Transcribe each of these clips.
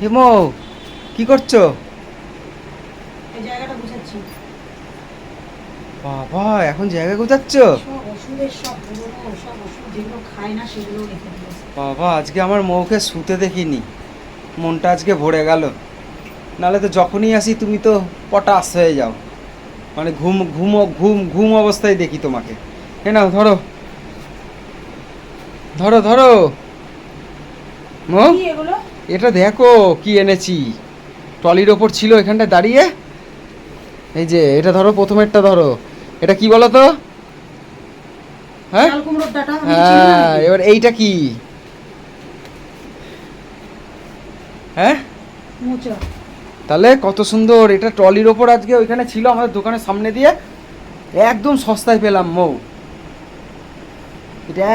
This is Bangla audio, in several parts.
হেমো কি করছ? এই জায়গাটা বুঝাচ্ছি বাবা এখন জায়গা গোছাচ্ছ? না বাবা আজকে আমার মৌকে শুতে দেখিনি। মনটা আজকে ভরে গেল। নাহলে তো যখনই আসি তুমি তো পটাস হয়ে যাও। মানে ঘুম ঘুম ঘুম ঘুম অবস্থায় দেখি তোমাকে। হ্যাঁ নাও ধরো। ধরো ধরো। মৌ? এগুলো? এটা দেখো কি এনেছি। ট্রলির ওপর ছিল এখানটায় দাঁড়িয়ে। এই যে এটা ধরো প্রথমেরটা ধরো। এটা কি বলো তো হ্যাঁ হ্যাঁ এবার এইটা কি? হ্যাঁ? তাহলে কত সুন্দর এটা ট্রলির ওপর আজকে ওইখানে ছিল আমাদের দোকানের সামনে দিয়ে। একদম সস্তায় পেলাম মৌ। এটা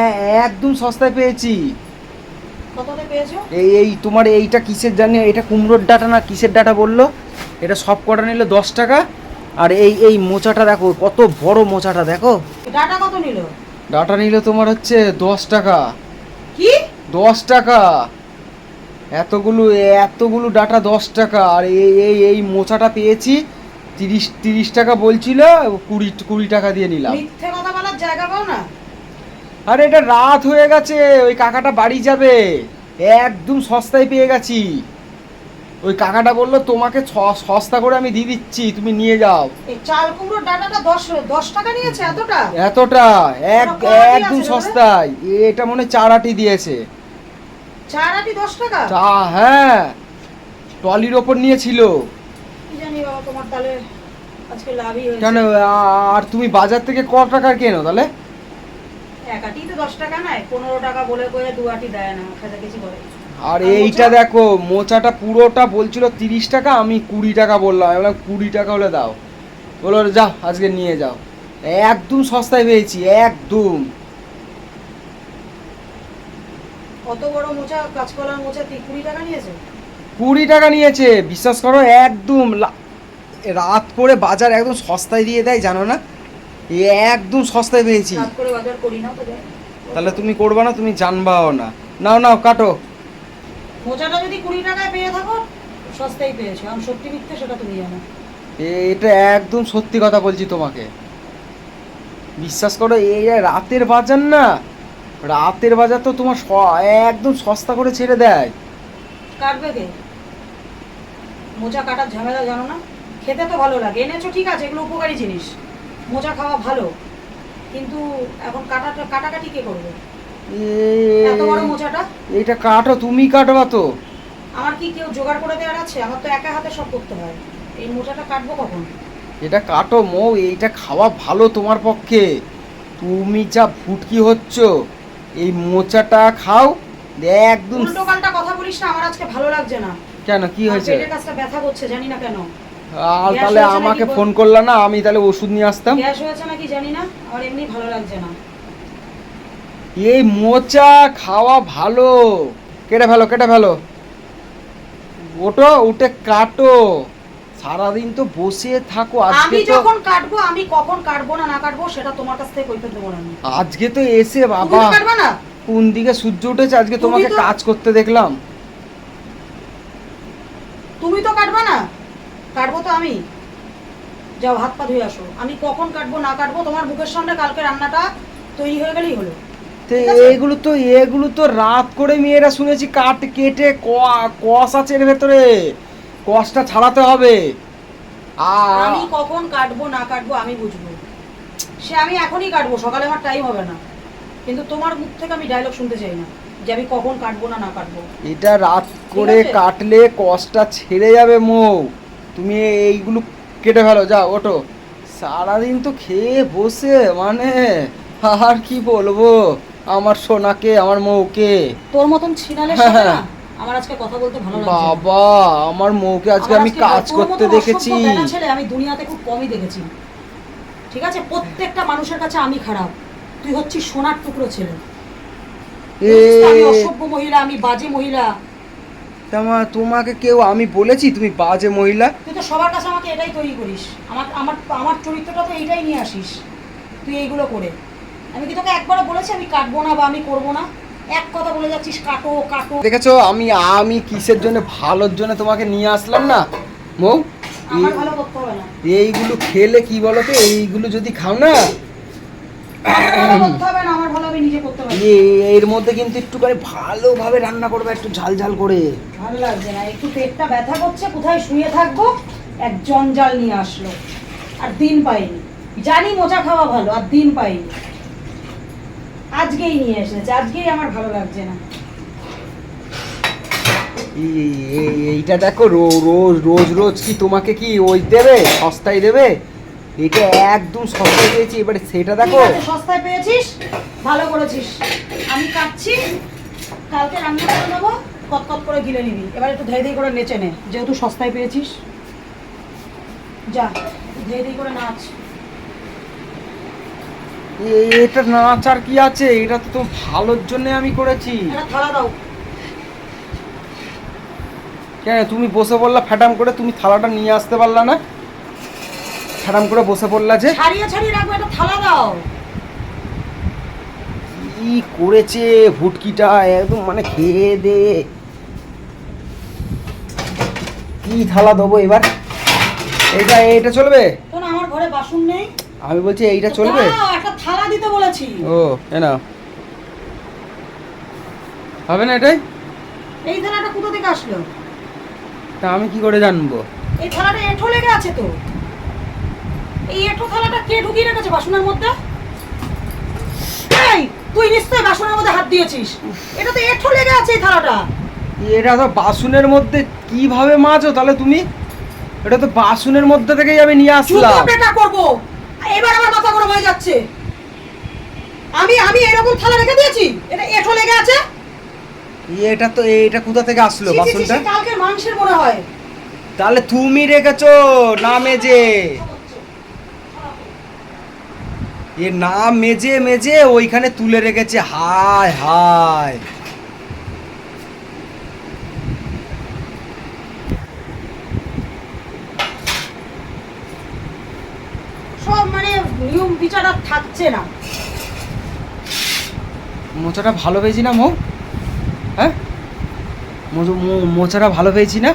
একদম সস্তায় পেয়েছ। এই এই তোমার এইটা কিসের জানি এটা কুমড়োর ডাটা না কিসের ডাটা বলল? এটা সব কটা নিল দশ টাকা। আর এই এই মোচাটা দেখো কত বড় মোচাটা দেখো। ডাটা কত নিল? ডাটা নিল তোমার হচ্ছে দশ টাকা। কি? দশ টাকা। এতগুলো এতগুলো ডাটা দশ টাকা। আর এই এই এই মোচাটা পেয়েছি তিরিশ তিরিশ টাকা বলছিল কুড়ি কুড়ি টাকা দিয়ে নিলাম। মিথ্যে কথা বলার জায়গা পাও না? আরে এটা রাত হয়ে গেছে। ওই কাকাটা বাড়ি যাবে। একদম সস্তায় পেয়ে গেছি। ওই কাকাটা বলল তোমাকে সস্তা করে আমি দিয়ে দিচ্ছি তুমি নিয়ে যাও। চাল কুমড়োর ডাটাটা দশ দশ টাকা নিয়েছে এতটা? এতটা? এক একদম সস্তায়। এটা মনে চার আটি দিয়েছে। চার আটি দশ টাকা? চা হ্যাঁ। ট্রলির ওপর নিয়েছিল। জানি বাবা তোমার তাহলে আজকে লাভই হয়েছে। আর তুমি বাজার থেকে ক টাকার কেনো তাহলে? এক আটি তো দশ টাকা নয় পনেরো টাকা বলে করে দু আটি দেয় না খাজা করে আর এইটা দেখো মোচাটা পুরোটা বলছিল তিরিশ টাকা আমি কুড়ি টাকা বললাম আমি বললাম কুড়ি টাকা হলে দাও। যাও আজকে নিয়ে যাও। একদম সস্তায় পেয়েছি একদম। কত বড় মোচা কাঁচকলার মোচা কুড়ি টাকা নিয়েছে? কুড়ি টাকা নিয়েছে বিশ্বাস করো একদম রাত করে বাজার একদম সস্তায় দিয়ে দেয় জানো না? একদম সস্তায় পেয়েছি। তাহলে তুমি করবা না তুমি জানবাও না। নাও নাও কাটো। যদি কুড়ি টাকায় পেয়ে থাকো সস্তায় পেয়েছ। আমি সত্যি মিথ্যে সেটা তুমি জানো। এটা একদম সত্যি কথা বলছি তোমাকে। বিশ্বাস করো এই যে রাতের বাজার না রাতের বাজার তো তোমার একদম সস্তা করে ছেড়ে দেয়। কাটবে কে? মোচা কাটার ঝামেলা জানো না? খেতে তো ভালো লাগে। এনেছো ঠিক আছে এগুলো উপকারী জিনিস। মোচা খাওয়া ভালো কিন্তু এখন কাটাটা কাটাকাটি কে করবে? এত বড় মোচাটা? এইটা কাটো তুমি কাটবা তো। আমার কি কেউ জোগাড় করে দেওয়ার আছে? আমার তো একা হাতে সব করতে হয়। এই মোচাটা কাটবো কখন? এটা কাটো মৌ এইটা খাওয়া ভালো তোমার পক্ষে। তুমি যা ফুটকি হচ্ছ এই মোচাটা খাও একদম উল্টো কথা বলিস না আমার আজকে ভালো লাগছে না। কেন কি হয়েছে? পেটের কাছটা ব্যথা করছে জানি না কেন। আর তাহলে আমাকে ফোন করলা না আমি তাহলে ওষুধ নিয়ে আসতাম। গ্যাস হয়েছে নাকি জানি না আমার এমনি ভালো লাগছে না। এই মোচা খাওয়া ভালো। কেটে ফেলো কেটে ফেলো। ওটো উঠে কাটো। সারাদিন তো বসে থাকো আজকে আমি তো যখন কাটবো আমি কখন কাটবো না না কাটবো সেটা তোমার কাছ থেকে কইতে দেবো না আজকে তো এসে বাবা কাটবা না? কোন দিকে সূর্য উঠেছে? আজকে তোমাকে কাজ করতে দেখলাম। তুমি তো কাটবা না? কাটবো তো আমি? যাও হাত পা ধুয়ে আসো। আমি কখন কাটবো না কাটবো তোমার মুখের সামনে কালকে রান্নাটা তৈরি হয়ে গেলেই হলো। তো এগুলো তো এগুলো তো রাত করে মেয়েরা শুনেছি কাট কেটে কষ আছে এর ভেতরে। কষটা ছাড়াতে হবে। আর আমি কখন কাটবো না কাটবো আমি বুঝব। সে আমি এখনই কাটবো সকালে আমার টাইম হবে না। কিন্তু তোমার মুখ থেকে আমি ডায়লগ শুনতে চাই না যে আমি কখন কাটবো না না কাটবো। এটা রাত করে কাটলে কষটা ছেড়ে যাবে মৌ। তুমি এইগুলো কেটে ফেলো যা ওটো সারাদিন তো খেয়ে বসে মানে আর কি বলব? আমার সোনাকে আমার মৌকে। তোর মতন সাথে না আমার আজকে কথা বলতে ভালো লাগছে। বাবা আমার মৌকে আজকে আমি কাজ করতে দেখেছি। ছেলে আমি দুনিয়াতে খুব কমই দেখেছি। ঠিক আছে? প্রত্যেকটা মানুষের কাছে আমি খারাপ। তুই হচ্ছিস সোনার টুকরো ছেলে। আমি অসভ্য মহিলা আমি বাজে মহিলা। তোমা তোমাকে কেউ আমি বলেছি তুমি বাজে মহিলা। তুই তো সবার কাছে আমাকে এটাই তৈরি করিস। আমার আমার আমার চরিত্রটা তো এইটাই নিয়ে আসিস। তুই এইগুলো করে। আমি কি তোকে একবারও বলেছি আমি কাটবো না বা আমি করব না? এক কথা বলে যাচ্ছিস কাটো কাটো। দেখেছ আমি আমি কিসের জন্য ভালোর জন্য তোমাকে নিয়ে আসলাম না? মৌ আমার ভালো করতে হবে না। এইগুলো খেলে কি বলতো? এইগুলো যদি খাও না? আমার করতে হবে না। ভালো আমি নিজে করতে পারি এ- এর মধ্যে কিন্তু একটুখানি ভালোভাবে রান্না করবে একটু ঝাল ঝাল করে। ভালো লাগছে না একটু পেটটা ব্যথা করছে কোথায় শুয়ে থাকব? এক জঞ্জাল নিয়ে আসলো আর দিন পাইনি। জানি মোচা খাওয়া ভালো আর দিন পাইনি। আজকেই নিয়ে এসেছে আজকেই আমার ভালো লাগছে না। এই- এই- এইটা দেখো রোজ রোজ রোজ কি তোমাকে কি ওই দেবে? সস্তায় দেবে? এটা একদম সস্তায় পেয়েছি এবারে সেটা দেখো। সস্তায় পেয়েছিস ভালো করেছিস। আমি কাটছি কালকে রান্না করে নেব কত করে গিলে নিবি। এবার একটু ধেই ধেই করে নেচে নে যেহেতু সস্তায় পেয়েছিস। যা ধেই ধেই করে নাচ। এটা নাচ আর কি আছে? এটা তো তোমার ভালোর জন্য আমি করেছি। থালা দাও। কেন তুমি বসে পড়লা ফ্যাটাম করে তুমি থালাটা নিয়ে আসতে পারলা না? ফ্যাটাম করে বসে পড়লা যে? ছাড়িয়ে ছাড়িয়ে রাখব একটা থালা দাও। কি করেছে ভুটকিটা? একদম মানে খেয়ে দে। কি থালা দেবো এবার? এইটা এইটা চলবে? তো না আমার ঘরে বাসন নেই। আমি বলছি এইটা চলবে? একটা থালা দিতে বলেছি। ও এ না হবে না এটাই? এই থালাটা কোথা থেকে আসলো? তা আমি কি করে জানব? এই থালাটা এঁঠো লেগে আছে তো। এই থালাটা কে ঢুকিয়ে রেখেছে বাসনের মধ্যে? এই তুই নিশ্চয়ই বাসনের মধ্যে হাত দিয়েছিস। এটা তো এঁঠো লেগে আছে এই থালাটা। এটা তো বাসনের মধ্যে কীভাবে মাছো তাহলে তুমি? এটা তো বাসনের মধ্যে থেকেই আমি নিয়ে আসলাম। বেটা করব। এবার আমার মাথা গরম হয়ে যাচ্ছে। আমি আমি এরকম থালা রেখে দিয়েছি? এটা এঁঠো লেগে আছে? এটা তো এটা কোথা থেকে আসলো বাসনটা? কালকের মাংসের মনে হয়। তাহলে তুমি রেখেছো নামে মেজে এ না মেজে মেজে ওইখানে তুলে রেখেছে। হায় হায়। সব মানে নিয়ম বিচার আর থাকছে না। মোচাটা ভালো পেয়েছি না মৌ? হ্যাঁ? মো- মোচাটা ভালো পেয়েছি না?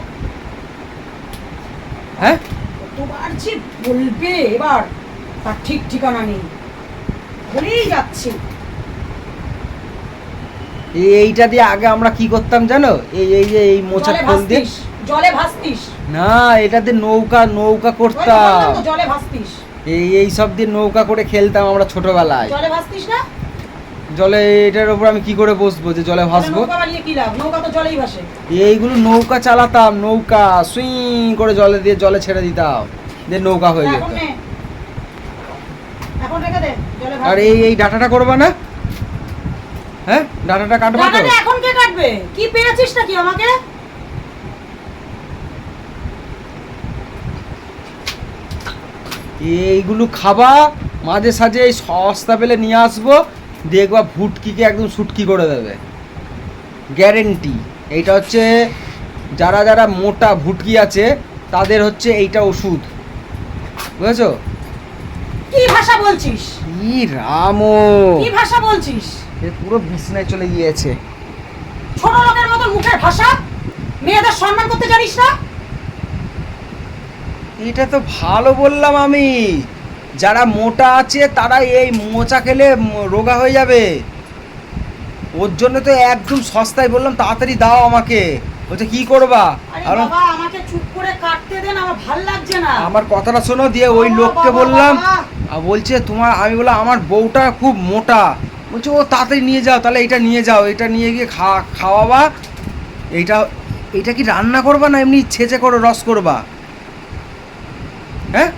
হ্যাঁ? কতবার যে বলবে এবার তার ঠিক ঠিকানা নেই। বলেই যাচ্ছে। এই- এইটা দিয়ে আগে আমরা কি করতাম জানো? এই এই যে এই জলে খোল দিয়ে জলে ভাসতিস। না এটা দিয়ে নৌকা নৌকা করতাম। জলে ভাসতিস। এই এই সব দিয়ে নৌকা করে খেলতাম আমরা ছোটবেলায়। জলে ভাসতিস না? জলে এটার উপর আমি কি করে বসবো যে জলে ভাসবো? নৌকা বানিয়ে কি লাভ? নৌকা তো জলেই ভাসে। এইগুলো নৌকা চালাতাম নৌকা সুইং করে জলে দিয়ে জলে ছেড়ে দিতাম। দিয়ে নৌকা হয়ে যেত এখন নে এখন রেখে দে জলে আর এই এই ডাটাটা করবা না? হ্যাঁ? ডাটাটা কাটবা তো। এখন কে কাটবে? কি পেয়েছিস নাকি আমাকে? এইগুলো খাবা মাঝে সাঝে এই সস্তা পেলে নিয়ে আসব দেখবা ভুটকিকে একদম সুটকি করে দেবে। গ্যারেন্টি এইটা হচ্ছে যারা যারা মোটা ভুটকি আছে তাদের হচ্ছে এইটা ওষুধ। বুঝেছ? কি ভাষা বলছিস? ই রামো? কি ভাষা বলছিস? এ পুরো বিছনায় চলে গিয়েছে। ছোট লোকের মতো মুখের ভাষা? মেয়েদের সম্মান করতে জানিস না? এটা তো ভালো বললাম আমি। যারা মোটা আছে তারা এই মোচা খেলে রোগা হয়ে যাবে। ওর জন্য তো একদম সস্তায় বললাম তাড়াতাড়ি দাও আমাকে। বলছে কি করবা? আরে বাবা আমাকে চুপ করে কাটতে দেন আমার ভালো লাগছে না। আমার কথাটা শোনো দিয়ে ওই লোককে বললাম। আর বলছে তোমার আমি বললাম আমার বউটা খুব মোটা। বলছে ও তাড়াতাড়ি নিয়ে যাও তাহলে এটা নিয়ে যাও। এটা নিয়ে গিয়ে খা খাওয়াবা। এইটা এটা কি রান্না করবা না এমনি ছেঁচে করো রস করবা? হ্যাঁ?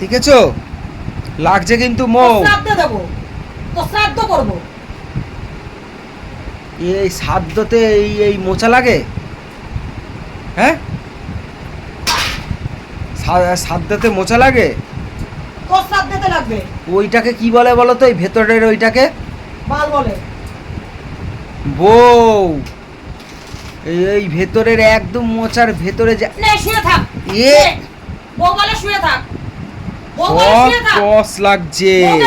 ঠিক আছে লাগছে কিন্তু মৌ। এই সাধ্যতে এই এই মোচা লাগে? হ্যাঁ? সাদ্দাতে মোচা লাগে? তোর সাদ্দাতে লাগবে? ওইটাকে কি বলে বলো তো এই ভেতরের ওইটাকে? বাল বলে। বউ এই এই ভেতরের একদম মোচার ভেতরে যা নে শুয়ে থাক। এ বউ বলে শুয়ে থাক। বউ বলে শুয়ে থাক। কস লাগছে। বউ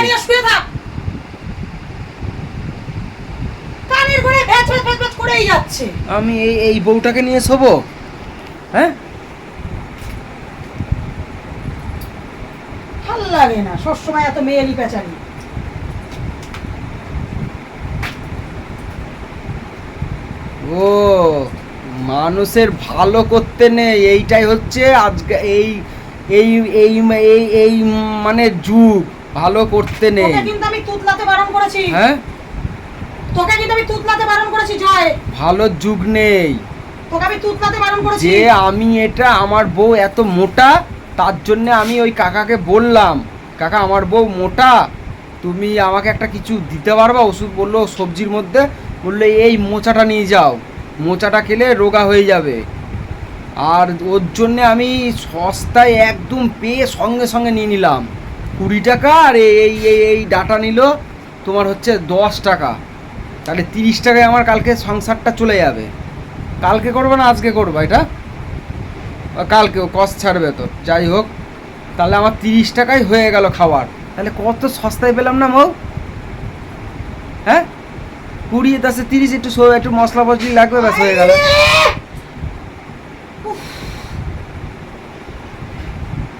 আমি এই এই বউটাকে নিয়ে শোবো? হ্যাঁ? লাগে না সবসময় এত মেয়েলি পেঁচালি। ও মানুষের ভালো করতে নেই এইটাই হচ্ছে আজকে এই এই এই এই এই মানে যুগ ভালো করতে নেই। তোকে কিন্তু আমি তুতলাতে বারণ করেছি। হ্যাঁ? তোকে কিন্তু আমি তুতলাতে বারণ করেছি জয়। ভালো যুগ নেই। তোকে আমি তুতলাতে বারণ করেছি। যে আমি এটা আমার বউ এত মোটা তার জন্যে আমি ওই কাকাকে বললাম, কাকা, আমার বউ মোটা, তুমি আমাকে একটা কিছু দিতে পারবা? ওষুধ বলল, সবজির মধ্যে? বলল, এই মোচাটা নিয়ে যাও, মোচাটা খেলে রোগা হয়ে যাবে। আর ওর জন্যে আমি সস্তায় একদম পেয়ে সঙ্গে সঙ্গে নিয়ে নিলাম। কুড়ি টাকা আর এই এই এই ডাটা নিল তোমার হচ্ছে দশ টাকা। তাহলে তিরিশ টাকায় আমার কালকে সংসারটা চলে যাবে। কালকে করবে না আজকে করবা এটা? কালকেও কষ্ট ছাড়বে তো। যাই হোক তাহলে আমার তিরিশ টাকাই হয়ে গেল খাবার তাহলে কত সস্তায় পেলাম না মৌ হ্যাঁ? কুড়ি দশে তিরিশ একটু একটু মশলা মশলি লাগবে ব্যাস হয়ে গেল। উফ।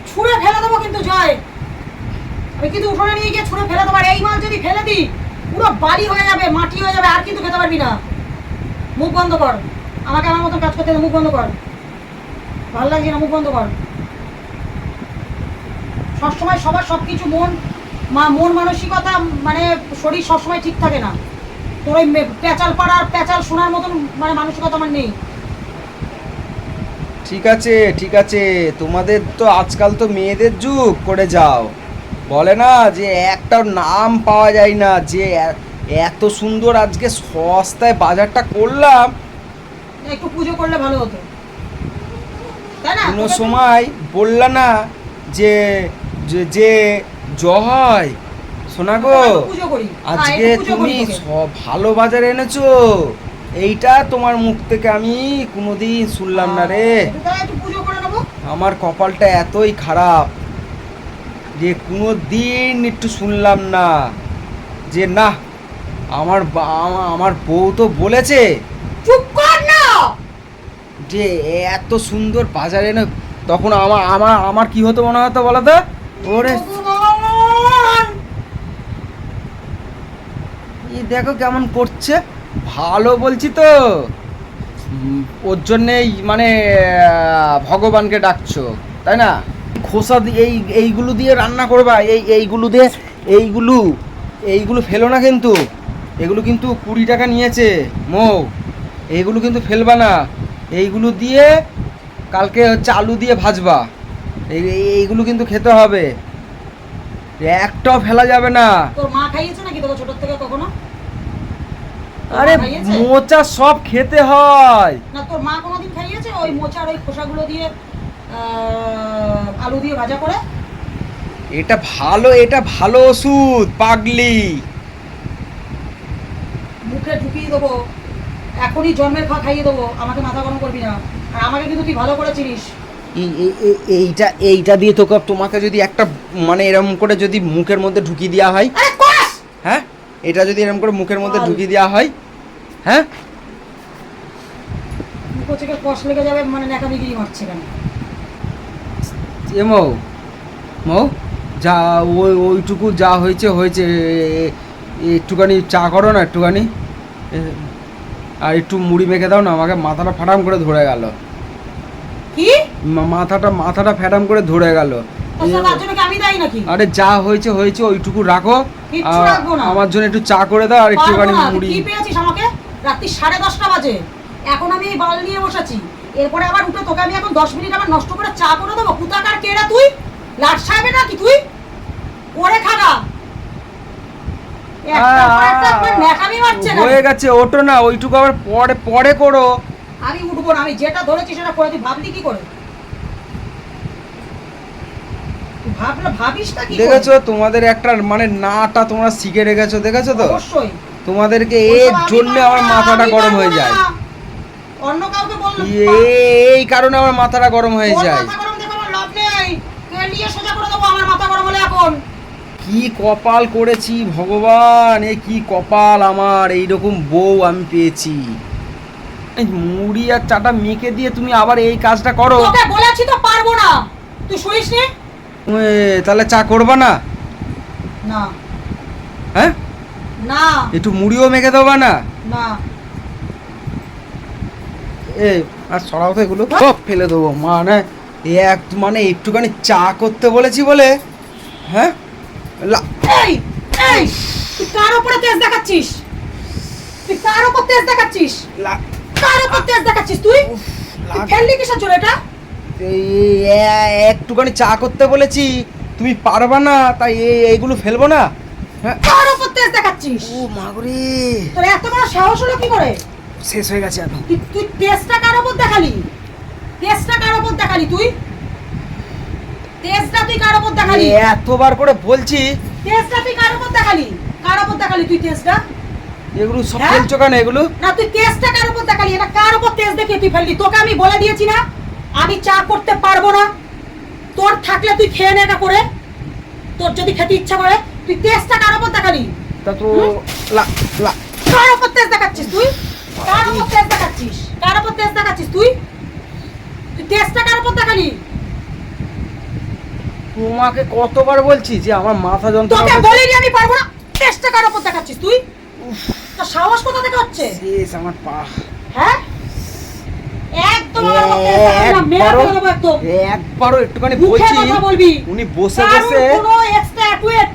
ছুঁড়ে ফেলে দেবো কিন্তু জয়। আমি কিন্তু উঠোনে নিয়ে গিয়ে ছুঁড়ে ফেলে দেবো এই মাল যদি ফেলে দিই পুরো বালি হয়ে যাবে মাটি হয়ে যাবে আর কিন্তু খেতে পারবি না। মুখ বন্ধ কর। আমাকে আমার মতন কাজ করতে মুখ বন্ধ কর। ভালো লাগছে না মুখ বন্ধ কর। সবসময় সবার সব কিছু মন মা মন মানসিকতা মানে শরীর সবসময় ঠিক থাকে না। তোর ওই পেঁচাল পাড়ার পেঁচাল শোনার মতন মানে মানসিকতা আমার নেই। ঠিক আছে ঠিক আছে। তোমাদের তো আজকাল তো মেয়েদের যুগ করে যাও। বলে না যে একটা নাম পাওয়া যায় না যে এত সুন্দর আজকে সস্তায় বাজারটা করলাম। একটু পুজো করলে ভালো হতো। কোনো সময় বললা না যে যে জয় শোনা গো হ্যাঁ, আজকে তুমি সব ভালো বাজারে এনেছো। এইটা তোমার মুখ থেকে আমি কোনোদিন শুনলাম না রে। করে নেব। আমার কপালটা এতই খারাপ যে কোনো দিন একটু শুনলাম না। যে না আমার আমার বউ তো বলেছে। চুপ কর! যে এত সুন্দর বাজার এনে তখন আমার আমার আমার কি হতো মনে হতো বলো তো ওরে দেখো কেমন করছে। ভালো বলছি তো। ওর জন্যেই মানে ভগবানকে ডাকছো, তাই না? খোসা এই, এইগুলো দিয়ে রান্না করবা, এই, এইগুলো দিয়ে, এইগুলো এইগুলো ফেলো না কিন্তু। এগুলো কিন্তু কুড়ি টাকা নিয়েছে, মৌ। এইগুলো কিন্তু ফেলবা না। এইগুলো দিয়ে কালকে হচ্ছে আলু দিয়ে ভাজবা। এই এই- এইগুলো কিন্তু খেতে হবে। একটাও ফেলা যাবে না। তোর মা খাইয়েছে নাকি তোকে ছোট থেকে কখনো? আরে মোচা সব খেতে হয়। না তোর মা কোনোদিন খাইয়েছে ওই মোচার ওই খোসাগুলো দিয়ে আলু দিয়ে ভাজা করে? এটা ভালো এটা ভালো ওষুধ পাগলি। মুখে ঢুকিয়ে দেবো। এখনই জন্মের খা খাইয়ে দেবো আমাকে মাথা গরম করবি না। আর আমাকে কিন্তু তুই ভালো করে চিনিস। এই- এই- এই- এইটা এইটা দিয়ে তোকে তোমাকে যদি একটা মানে এরকম করে যদি মুখের মধ্যে ঢুকিয়ে দেওয়া হয় হ্যাঁ? এটা যদি এরকম করে মুখের মধ্যে। ঢুকিয়ে দেওয়া হয় হ্যাঁ? মুখ থেকে কষ লেগে যাবে মানে ন্যাকামিগিরি মারছে কেন? এ মৌ মৌ যা ওই ওইটুকু যা হয়েছে হয়েছে একটুখানি চা করো না একটুখানি। আর একটু মুড়ি মেখে দাও না আমাকে মাথাটা ফাটাম করে ধরে গেল। কি? মাথাটা মাথাটা ফ্যাটাম করে ধরে গেল। আরে যা হয়েছে হয়েছে ওইটুকু রাখো। আমার জন্য একটু চা করে দাও আর একটুখানি মুড়ি। কি পেয়েছিস আমাকে? রাত্রি সাড়ে দশটা বাজে। এখন আমি এই বাল নিয়ে বসেছি। এরপরে আবার উঠে তোকে আমি এখন দশ মিনিট আবার নষ্ট করে চা করে দেবো। কুতাকার কেরা তুই? লাট সাহেবের নাকি তুই? করে খাগা একটা পর একটা একবার ন্যাকামি মারছে না হয়ে গেছে ওটো না ওইটুকু আবার পরে পরে করো। আমি উঠবো না আমি যেটা ধরেছি সেটা করে তুই ভাবলি কি করে? দেখেছ তোমাদের একটা মানে নাটা তোমরা শিখে রেখেছো দেখেছ তো? তোমাদেরকে এর জন্য আমার মাথাটা গরম হয়ে যায়। অন্য কাউকে এই কারণে আমার মাথাটা গরম হয়ে যায় মাথা গরম দেখে আমার লাভ নেই কেলিয়ে সোজা করে দেবো আমার মাথা গরম হলে এখন কি কপাল করেছি ভগবান? এ কি কপাল আমার? এই রকম বউ আমি পেয়েছি। মুড়ি আর চাটা মেখে দিয়ে তুমি আবার এই কাজটা করো। তোকে বলেছি তো পারব না। তুই শুনিস নি? তাহলে চা করবা না? না। হ্যাঁ? না। একটু মুড়িও মেখে দেবা না? না। এ আর সরাও তো এগুলো। সব ফেলে দেবো। মানে এক মানে একটুখানি চা করতে বলেছি বলে? হ্যাঁ? এই এই তুই কার উপরে তেজ দেখাচ্ছিস? তুই কার উপর তেজ দেখাচ্ছিস? কার উপর তেজ দেখাচ্ছিস তুই? ফেললি কিসের জন্য এটা? একটুখানি চা করতে বলেছি তুমি পারবা না তাই এই- এইগুলো ফেলব না। হ্যাঁ। কার উপর তেজ দেখাচ্ছিস? ও মাগুরি তোর এত বড় সাহস হলো কি করে? শেষ হয়ে গেছে এখন। তুই তেজটা কার উপর দেখালি? তেজটা কার উপর দেখালি তুই? তেজটা তুই কার উপর দেখালি? এতবার করে বলছি। তেজটা তুই কার উপর দেখালি? কার উপর দেখালি তুই তেজটা? এগুলো সব হ্যাঁ? ফেলছো কেন এগুলো? না তুই তেজটা কার উপর দেখালি? এটা কার উপর তেজ দেখিয়ে তুই ফেললি? তোকে আমি বলে দিয়েছি না আমি চা করতে পারব না। তোর থাকলে তুই খেয়ে নে এটা করে। তোর যদি খেতে ইচ্ছা করে তুই তেজটা কার উপর দেখালি? তা তো? লা- লা- কার উপর তেজ দেখাচ্ছিস তুই? কার উপর তেজ দেখাচ্ছিস? কার উপর তেজ দেখাচ্ছিস তুই? তুই তেজটা কার উপর দেখালি? তোমাকে কতবার বলছি যে আমার মাথা যন্ত্রণা তোকে। বলিনি আমি পারব না। তেজটা কার উপর দেখাচ্ছিস তুই? তোর সাহস কোথা থেকে হচ্ছে? শেষ আমার পা। হ্যাঁ? একদম একবারও? একটুখানি বলছি? বলবি। উনি বসে কোনো এক্সট্রা অ্যাটুয়েট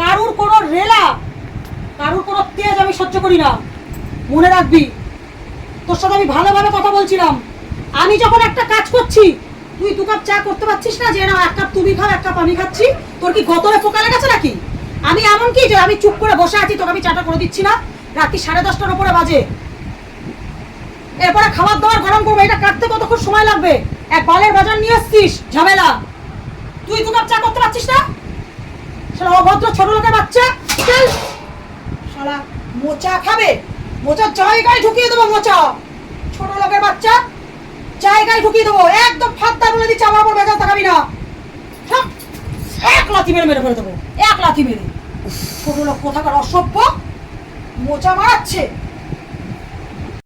কারুর কোনো রেলা কারুর কোনো তেজ আমি সহ্য করি না। মনে রাখবি তোর সাথে আমি ভালোভাবে কথা বলছিলাম। আমি যখন একটা কাজ করছি তুই দু কাপ চা করতে পারছিস না? যে না, এক কাপ তুমি খাও, এক কাপ আমি খাচ্ছি। তোর কি গতরে পোকা লেগেছে নাকি? আমি এমন কি যে আমি চুপ করে বসে আছি, তোকে আমি চাটা করে দিচ্ছি না? রাত্রি সাড়ে দশটার উপরে বাজে। এরপরে খাবার দাবার গরম করব, এটা কাটতে কতক্ষণ সময় লাগবে? এক বালের বাজার নিয়ে এসছিস ঝামেলা। তুই দু কাপ চা করতে পারছিস না? শালা অভদ্র ছোট লোকের বাচ্চা। শালা মোচা খাবে? মোচা জায়গায় ঢুকিয়ে দেবো মোচা। ছোট লোকের বাচ্চা। জায়গায় ঢুকিয়ে দেবো। একদম ফাত্তা বলে দিচ্ছি, আমার উপর বেজাল তাকাবি না। এক লাথি মেরে মেরে ফেলে দেবো। এক লাথি মেরে। ছোট লোক কোথাকার অসভ্য। মোচা মারাচ্ছে।